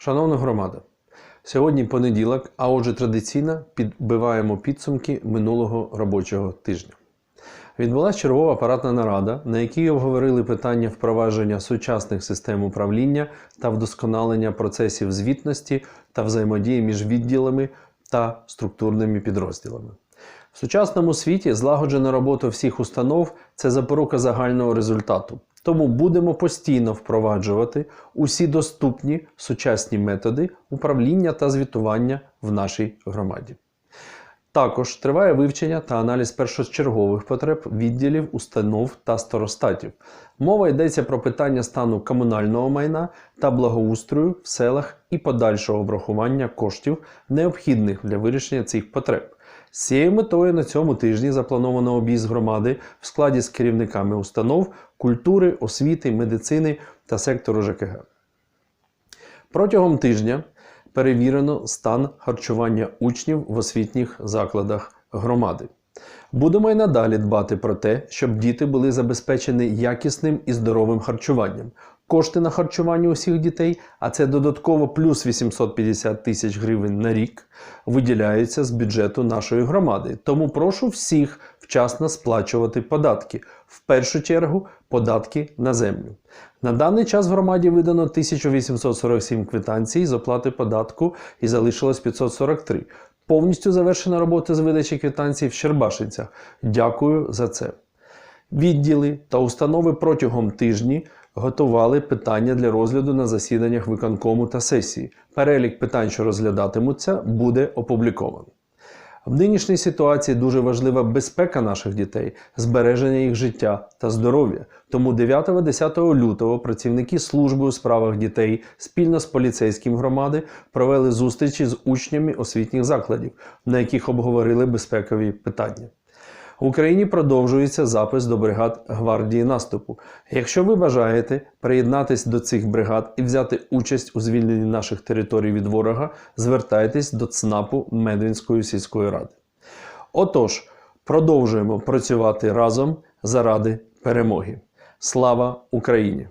Шановна громада, сьогодні понеділок, а отже традиційно підбиваємо підсумки минулого робочого тижня. Відбулася чергова апаратна нарада, на якій обговорили питання впровадження сучасних систем управління та вдосконалення процесів звітності та взаємодії між відділами та структурними підрозділами. В сучасному світі злагоджена робота всіх установ це запорука загального результату. Тому будемо постійно впроваджувати усі доступні сучасні методи управління та звітування в нашій громаді. Також триває вивчення та аналіз першочергових потреб відділів, установ та старостатів. Мова йдеться про питання стану комунального майна та благоустрою в селах і подальшого обрахування коштів, необхідних для вирішення цих потреб. З цією метою на цьому тижні заплановано об'їзд громади в складі з керівниками установ культури, освіти, медицини та сектору ЖКГ. Протягом тижня перевірено стан харчування учнів в освітніх закладах громади. Будемо й надалі дбати про те, щоб діти були забезпечені якісним і здоровим харчуванням. Кошти на харчування усіх дітей, а це додатково плюс 850 тисяч гривень на рік, виділяються з бюджету нашої громади. Тому прошу всіх вчасно сплачувати податки. В першу чергу податки на землю. На даний час в громаді видано 1847 квитанцій з оплати податку і залишилось 543. Повністю завершена робота з видачі квитанцій в Щербашинцях. Дякую за це. Відділи та установи протягом тижні готували питання для розгляду на засіданнях виконкому та сесії. Перелік питань, що розглядатимуться, буде опублікований. В нинішній ситуації дуже важлива безпека наших дітей, збереження їх життя та здоров'я. Тому 9-10 лютого працівники служби у справах дітей спільно з поліцейським громади провели зустрічі з учнями освітніх закладів, на яких обговорили безпекові питання. В Україні продовжується запис до бригад гвардії наступу. Якщо ви бажаєте приєднатись до цих бригад і взяти участь у звільненні наших територій від ворога, звертайтесь до ЦНАПу Медвінської сільської ради. Отож, продовжуємо працювати разом заради перемоги. Слава Україні!